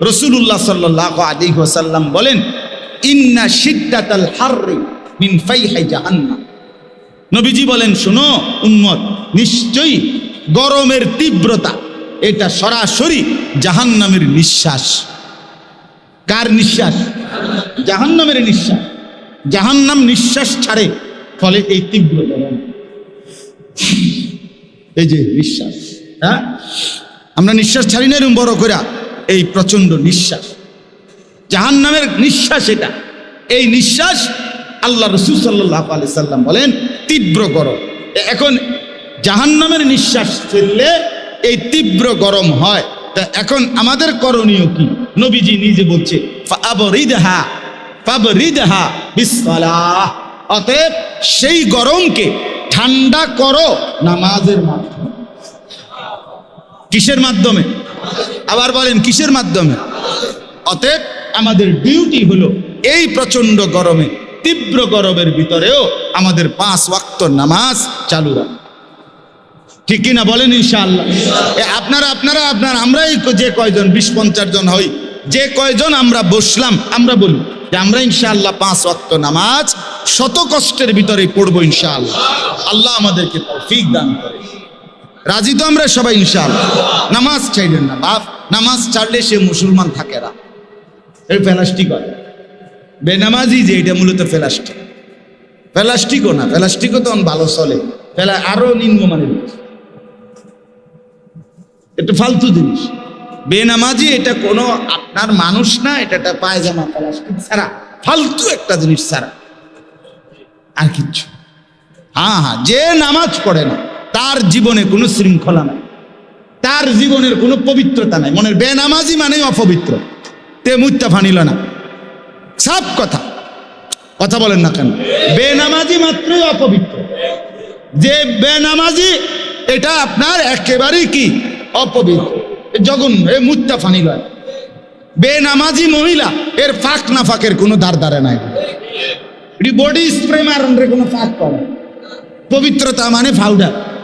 রসুল্লাহ সাল্লাহ আলী ওসাল্লাম বলেন, ইন্না সিদ্দাতাল হার্রি মিন ফাইহাই জাহান্নাম। নবীজি বলেন, শোনো উম্মত, নিশ্চয়ই গরমের তীব্রতা, এটা সরাসরি জাহান্নামের নিঃশ্বাস। কার নিঃশ্বাস? জাহান্নামের নিঃশ্বাস। জাহান্নাম নিঃশ্বাস ছাড়ে, ফলে এই তীব্র এই যে নিঃশ্বাস হ্যাঁ? আমরা নিঃশ্বাস ছাড়ি না এরকম বড় করে এই প্রচণ্ড নিঃশ্বাস। জাহান নামের নিঃশ্বাস এটা। এই নিঃশ্বাস আল্লাহ রসুল সাল্লাহ আলি সাল্লাম বলেন, তীব্র গরম। এখন জাহান নামের নিঃশ্বাস ফেললে এই তীব্র গরম হয়। তা এখন আমাদের করণীয় কি? নবীজি নিজে বলছে অতএব সেই গরমকে ঠান্ডা করো নামাজের মাধ্যমে। কিসের মাধ্যমে? আবার বলেন, কিসের মাধ্যমে? অতএব আমাদের ডিউটি হলো এই প্রচণ্ড গরমে, তীব্র গরমের ভিতরেও আমাদের পাঁচ ওয়াক্ত নামাজ চালু রাখা। ঠিক কিনা বলেন, ইনশাআল্লাহ? আপনারা আপনারা, আপনার, আমরাই যে কয়জন, বিশ পঞ্চাশ জন হই, যে কয়জন আমরা বসলাম, আমরা বলি যে আমরা ইনশাআল্লাহ পাঁচ ওয়াক্ত নামাজ শত কষ্টের ভিতরে পড়ব ইনশাআল্লাহ। আল্লাহ আমাদেরকে তৌফিক দান করে। রাজি তো আমরা সবাই, ইনশাআল্লাহ। নামাজ চাইলেন না, বাপ। নামাজ ছাড়লে সে মুসলমান থাকে না। এই প্লাস্টিক হয়। বেনামাজি যে, এটা মূলত প্লাস্টিক প্লাস্টিকও না প্লাস্টিকও তখন ভালো চলে। ফেলা, আরও নিম্নমানের। একটু ফালতু জিনিস। বেনামাজি এটা কোনো আপনার মানুষ না, এটা একটা পায়জামা প্লাস্টিক ছাড়া। ফালতু একটা জিনিস ছাড়া। আর কিচ্ছু। হ্যাঁ হ্যাঁ যে নামাজ পড়ে না তার জীবনে কোনো শৃঙ্খলা নাই। তার জীবনের কোনো পবিত্রতা নাই। মনের বেনামাজি মানেই অপবিত্র। তে মুত্তা ফানিল না। সব কথা। কথা বলেন না কেন? বেনামাজি মাত্রই অপবিত্র। যে বেনামাজি, এটা আপনার একেবারেই কি? অপবিত্র। জঘন্য। এ মুত্তা ফানিল বেনামাজি মহিলা, এর ফাঁক না ফাঁকের কোনো দাঁড় দাঁড়ে নাই। বডি স্প্রে মারন রে কোনো ফাঁক না। পবিত্রতা মানে পাউডার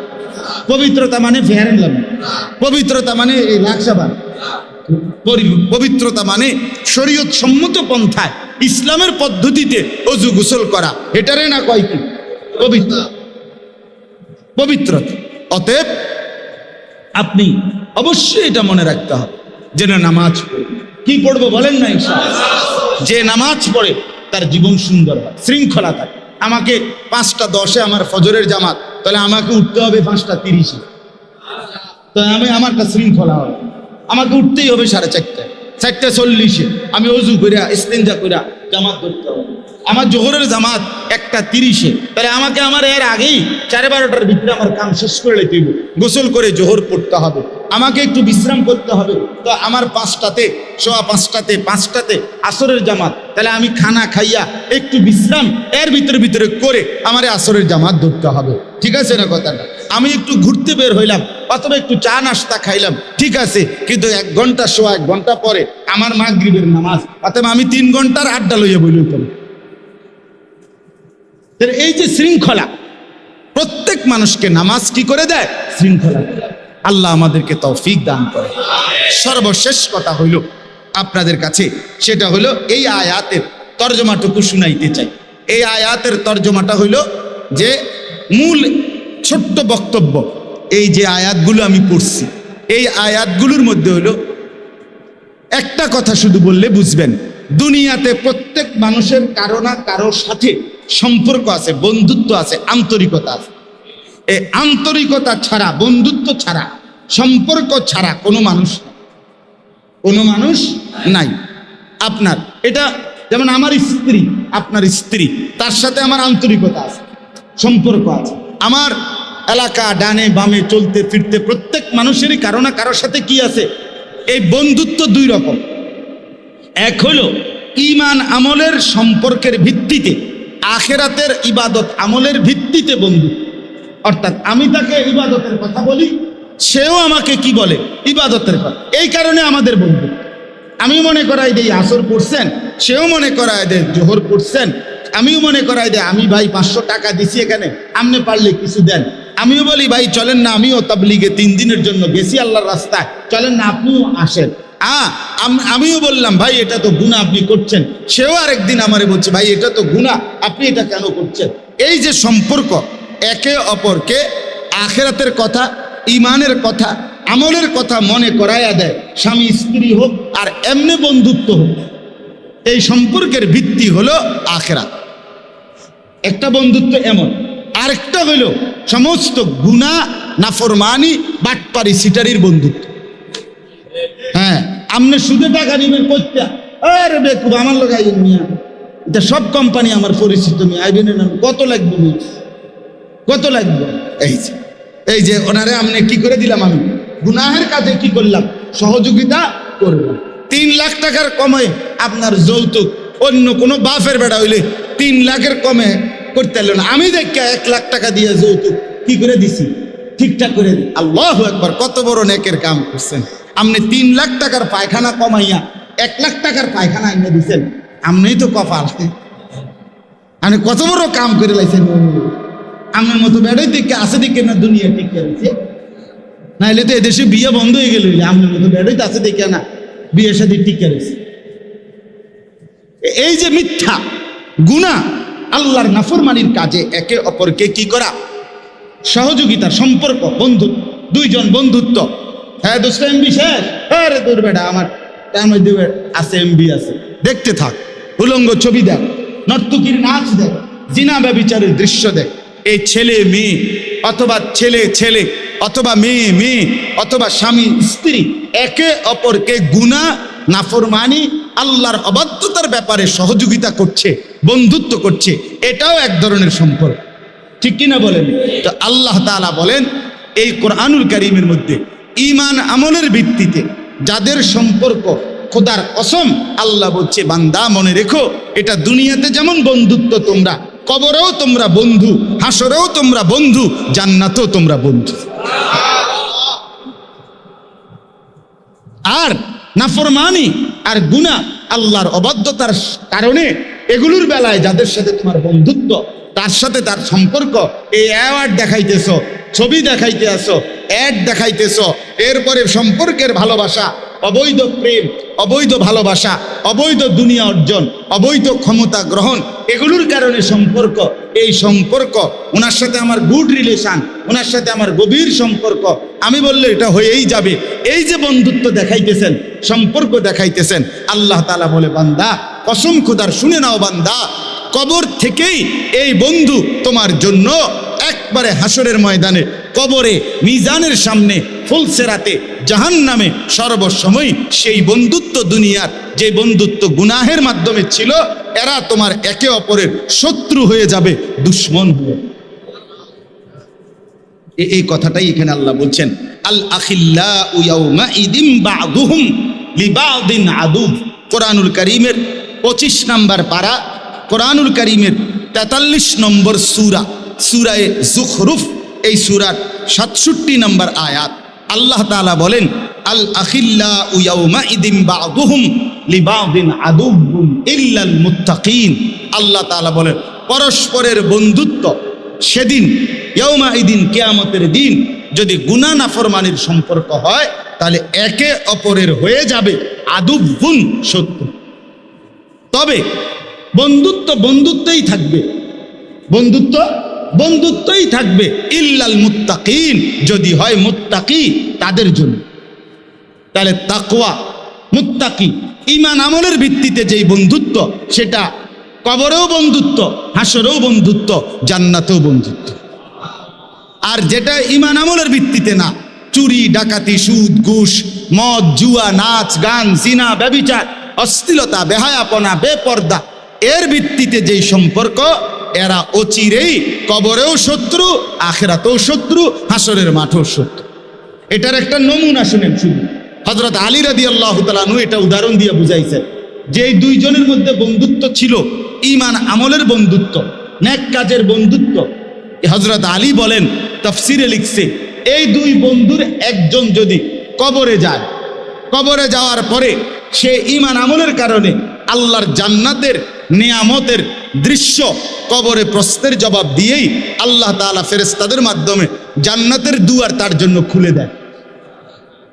পবিত্রতা মানে ফেয়ার অ্যান্ড লাভলি পবিত্রতা মানে এই লাকসাবান। পবিত্রতা মানে শরীয়ত সম্মত পন্থায় ইসলামের পদ্ধতিতে অজু গোসল করা। এটারে না কয় কি? পবিত্র। পবিত্রতা। অতএব আপনি অবশ্যই এটা মনে রাখতে হবে, যে না নামাজ কি পড়ব বলেন না? যে নামাজ পড়ে তার জীবন সুন্দর হয়, শৃঙ্খলা থাকে। আমাকে পাঁচটা দশে আমার ফজরের জামাত তাহলে আমাকে উঠতে হবে পাঁচটা তিরিশে। তো আমি, আমার কাছে শৃঙ্খলা হবে আমাকে উঠতেই হবে সাড়ে চারটায়। চারটে চল্লিশে। আমি অজু করিয়া স্তেঞ্জা করিয়া জামাত ধরতে হবে। আমার জোহরের জামাত একটা তিরিশে। তাহলে আমাকে আমার এর আগেই সাড়ে বারোটার ভিতরে আমার কাম শেষ করে হইব। গোসল করে জোহর পড়তে হবে। আমাকে একটু বিশ্রাম করতে হবে। তো আমার পাঁচটাতে, সোয়া পাঁচটাতে পাঁচটাতে আসরের জামাত। তাহলে আমি খানা খাইয়া একটু বিশ্রাম এর ভিতরে ভিতরে করে আমার আসরের জামাত ধরতে হবে। ঠিক আছে না কথাটা? আমি একটু ঘুরতে বের হইলাম। অথবা একটু চা নাস্তা খাইলাম, ঠিক আছে, কিন্তু এক ঘণ্টা সোয়া এক ঘণ্টা পরে আমার মাগরিবের নামাজ। অথবা আমি তিন ঘণ্টার আড্ডা লইয়া বলি তো এই যে শৃঙ্খলা, প্রত্যেক মানুষকে নামাজ কি করে দেয়? শৃঙ্খলা। আল্লাহ আমাদেরকে তৌফিক দান করে। সর্বশেষ কথা হইল আপনাদের কাছে, সেটা হলো এই আয়াতের তর্জমাটুকু শুনাইতে চাই। এই আয়াতের তর্জমাটা হইল যে মূল ছোট্ট বক্তব্য এই যে আয়াতগুলো আমি পড়ছি, এই আয়াতগুলোর মধ্যে হলো, একটা কথা শুধু বললে বুঝবেন, দুনিয়াতে প্রত্যেক মানুষের কারও না কারোর সাথে সম্পর্ক আছে, বন্ধুত্ব আছে, আন্তরিকতা আছে। এই আন্তরিকতা ছাড়া, বন্ধুত্ব ছাড়া, সম্পর্ক ছাড়া কোনো মানুষ কোনো মানুষ নাই। আপনার, এটা যেমন আমার স্ত্রী, আপনার স্ত্রী, তার সাথে আমার আন্তরিকতা আছে, সম্পর্ক আছে। আমার এলাকা ডানে বামে চলতে ফিরতে প্রত্যেক মানুষেরই কারও না কারোর সাথে কি আছে? এই বন্ধুত্ব দুই রকম। এক হলো ইমান আমলের সম্পর্কের ভিত্তিতে, আখেরাতের ইবাদত আমলের ভিত্তিতে বন্ধু। অর্থাৎ আমি তাকে ইবাদতের কথা বলি, সেও আমাকে কি বলে? ইবাদতের কথা। এই কারণে আমাদের বন্ধু। আমি মনে করাই দেই আসর পড়ছেন, সেও মনে করায় দেয় জোহর পড়ছেন, আমিও মনে করাই দেয় আমি ভাই পাঁচশো টাকা দিছি এখানে আপনি পারলে কিছু দেন। আমিও বলি, ভাই, চলেন না, আমিও তাবলিগে তিন দিনের জন্য গেছি আল্লাহর রাস্তায়। চলেন না, আপনিও আসেন। আমিও বললাম, ভাই, এটা তো গুণা আপনি করছেন। সেও আরেকদিন আমারে বলছে, ভাই, এটা তো গুণা আপনি এটা কেন করছেন? এই যে সম্পর্ক, একে অপরকে আখেরাতের কথা ইমানের কথা, আমলের কথা মনে করাইয়া দেয়। স্বামী, স্ত্রী হোক, আর এমনি বন্ধুত্ব হোক। এই সম্পর্কের ভিত্তি হলো আখেরাত। একটা বন্ধুত্ব এমন আরেকটা হইল সমস্ত গুণা, নাফরমানি বাটপারি সিটারির বন্ধুত্ব। হ্যাঁ আপনি সুদে টাকা নিবেন করতে আরে বেকুব, আমার লোক আইবেন মিয়া। এটা সব কোম্পানি আমার পরিচিত মিয়া, আইবেন না, কত লাগবে কত লাগবে? এই যে এই যে ওনারে আপনি কি করে দিলাম আমি? গুনাহের কাজে কি করলাম? সহযোগিতা করলাম তিন লাখ টাকার কমে আপনার যৌতুক, অন্য কোনো বাফের বেড়া হইলে তিন লাখের কমে করতে পারল না। আমি দেখে এক লাখ টাকা দিয়ে যৌতুক কি করে দিছি? ঠিকঠাক করে আল্লাহ একবার কত বড় নেকের কাম করছেন। আপনি তিন লাখ টাকার পায়খানা কমাইয়া এক লাখ টাকার পায়খানা এনে দিছেন। আপনিই তো কপাল। আপনি কত বড় কাম করে লাইছেন? আমার মতো বেড়াই দিকে, আছে দিকে না দুনিয়া টিকে রয়েছে নাইলে তো এদেশে বিয়ে বন্ধ হয়ে গেল আমার মতো বেড়াই আছে দেখে না বিয়ের সাথে টিকে রয়েছে। এই যে মিথ্যা গুণা আল্লাহর নাফরমানির কাজে একে অপরকে কি করা? সহযোগিতা সম্পর্ক, বন্ধু দুইজন বন্ধুত্ব। হ্যাঁ দোস্ত এমবি শেষ? হ্যাঁ বেটা, আমার তার মধ্যে আছে এমবি আছে। দেখতে থাক, উলঙ্গ ছবি দেখ, নর্তকীর নাচ দেখ, জিনা ব্যবিচারের দৃশ্য দেখ। এই ছেলে, মেয়ে, অথবা ছেলে ছেলে, অথবা মেয়ে মেয়ে, অথবা স্বামী, স্ত্রী, একে অপরকে গুণা, নাফরমানি আল্লাহর অবাধ্যতার ব্যাপারে সহযোগিতা করছে, বন্ধুত্ব করছে, এটাও এক ধরনের সম্পর্ক। ঠিক কিনা বলেন? তো আল্লাহ তাআলা বলেন, এই কোরআনুল কারীমের মধ্যে ঈমান আমলের ভিত্তিতে যাদের সম্পর্ক খোদার কসম, আল্লাহ বলছে, বান্দা মনে রেখো, এটা দুনিয়াতে যেমন বন্ধুত্ব তোমরা, কবরেও তোমরা বন্ধু, হাসরেও তোমরা বন্ধু, জান্নাতেও তোমরা বন্ধু। আর নাফরমানি আর গুনাহ আল্লাহর অবাধ্যতার কারণে এগুলোর বেলায় যাদের সাথে তোমার বন্ধুত্ব, তার সাথে তার সম্পর্ক, এই অ্যাওয়ার্ড দেখাইতেছ, ছবি দেখাইতে আসো অ্যাড দেখাইতেছ, এরপরে সম্পর্কের ভালোবাসা, অবৈধ প্রেম, অবৈধ ভালোবাসা, অবৈধ দুনিয়া অর্জন, অবৈধ ক্ষমতা গ্রহণ, এগুলোর কারণে সম্পর্ক, এই সম্পর্ক ওনার সাথে আমার গুড রিলেশন ওনার সাথে আমার গভীর সম্পর্ক আমি বললে এটা হয়েই যাবে। এই যে বন্ধুত্ব দেখাইতেছেন, সম্পর্ক দেখাইতেছেন, আল্লাহ তালা বলে, বান্দা, কসম খুদার শুনে নাও বান্দা, কবর থেকেই এই বন্ধু তোমার জন্য একবারে হাসরের ময়দানে, কবরে, মিজানের সামনে, ফুলসেরাতে জাহান নামে সর্বসময় সেই বন্ধুত্ব দুনিয়ার, যে বন্ধুত্ব গুনাহের মাধ্যমে ছিল, এরা তোমার একে অপরের শত্রু হয়ে যাবে, দুশ্মন হয়ে। এই কথাটাই এখানে আল্লাহ বলছেন, আল আখিল্লা ইয়াউমা ইদিম আদু কোরআনুল করিমের পঁচিশ নম্বর পারা, কোরআনুল করিমের তেতাল্লিশ নম্বর সুরা, সুরায়ে জুখরুফ, এই সুরার সাতষট্টি নম্বর আয়াত। আল্লাহ তাআলা বলেন, আল আখিল্লা ইয়াউমা ইদিম বাদুহুম মুত্তাকিন। আল্লাহ তাআলা বলেন, পরস্পরের বন্ধুত্ব সেদিন ইয়ৌমা দিন কেয়ামতের দিন যদি গুনা নাফরমানির সম্পর্ক হয়, তাহলে একে অপরের হয়ে যাবে আদুব গুণ শত্রু। তবে বন্ধুত্ব বন্ধুত্বই থাকবে। বন্ধুত্ব বন্ধুত্বই থাকবে ইল্লাল মুত্তাকিন, যদি হয় মুত্তাকি তাদের জন্য। তাহলে তাকওয়া, মুত্তাকি ইমান আমলের ভিত্তিতে যেই বন্ধুত্ব, সেটা কবরেও বন্ধুত্ব, হাসরেও বন্ধুত্ব, জান্নাতেও বন্ধুত্ব। আর যেটা ইমান আমলের ভিত্তিতে না, চুরি, ডাকাতি, সুদ, ঘুষ, মদ, জুয়া, নাচ, গান, জিনা, ব্যবিচার, অশ্লীলতা, বেহায়াপনা, বেপর্দা, এর ভিত্তিতে যেই সম্পর্ক, এরা অচিরেই কবরেও শত্রু, আখেরাতেও শত্রু, হাসরের মাঠেও শত্রু। এটার একটা নমুনা শুনেন শুধু। হজরত আলী রাদি আল্লাহ তালু এটা উদাহরণ দিয়ে বুঝাইছেন যে দুইজনের মধ্যে বন্ধুত্ব ছিল ইমান আমলের বন্ধুত্ব ন্যাক কাজের বন্ধুত্ব। হজরত আলী বলেন, তফসিরে লিখছে, এই দুই বন্ধুর একজন যদি কবরে যায়, কবরে যাওয়ার পরে সে ইমান আমলের কারণে আল্লাহর জান্নাতের নিয়ামতের দৃশ্য কবরে প্রশ্নের জবাব দিয়েই আল্লাহ তাআলা ফেরেস্তাদের মাধ্যমে জান্নাতের দুয়ার তার জন্য খুলে দেয়।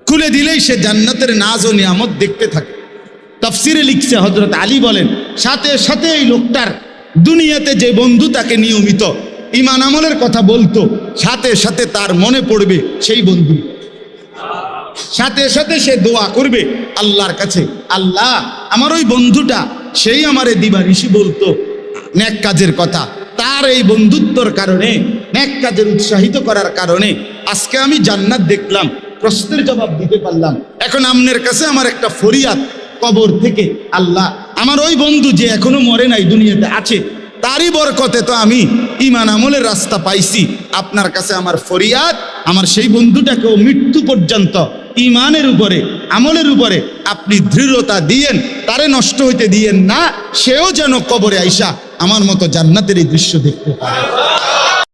খুলে দিলেই সে জান্নাতের নাজ ও নিয়ামত দেখতে থাকে। তফসিরে লিখছে হজরত আলী বলেন, সাথে সাথে এই লোকটার দুনিয়াতে যে বন্ধু তাকে নিয়মিত ইমান আমলের কথা বলতো, সাথে সাথে তার মনে পড়বে সেই বন্ধু। সাথে সাথে সে দোয়া করবে আল্লাহর কাছে, আল্লাহ, আমার ওই বন্ধুটা, সেই আমারে দিবা ঋষি বলতো ন্যাক কাজের কথা। তার এই বন্ধুত্বর কারণে ন্যাক কাজের উৎসাহিত করার কারণে, আজকে আমি জান্নাত দেখলাম, প্রশ্নের জবাব দিতে পারলাম। এখন আমনের কাছে আমার একটা ফরিয়াদ কবর থেকে আল্লাহ, আমার ওই বন্ধু যে এখনও মরে নাই দুনিয়াতে আছে, তারই বরকতে তো আমি ইমান আমলের রাস্তা পাইছি। আপনার কাছে আমার ফরিয়াদ, আমার সেই বন্ধুটাকেও মৃত্যু পর্যন্ত ইমানের উপরে, আমলের উপরে আপনি দৃঢ়তা দিয়েন, তারে নষ্ট হইতে দিয়েন না, সেও যেন কবরে আইসা আমার মতো জান্নাতের এই দৃশ্য দেখতে পারে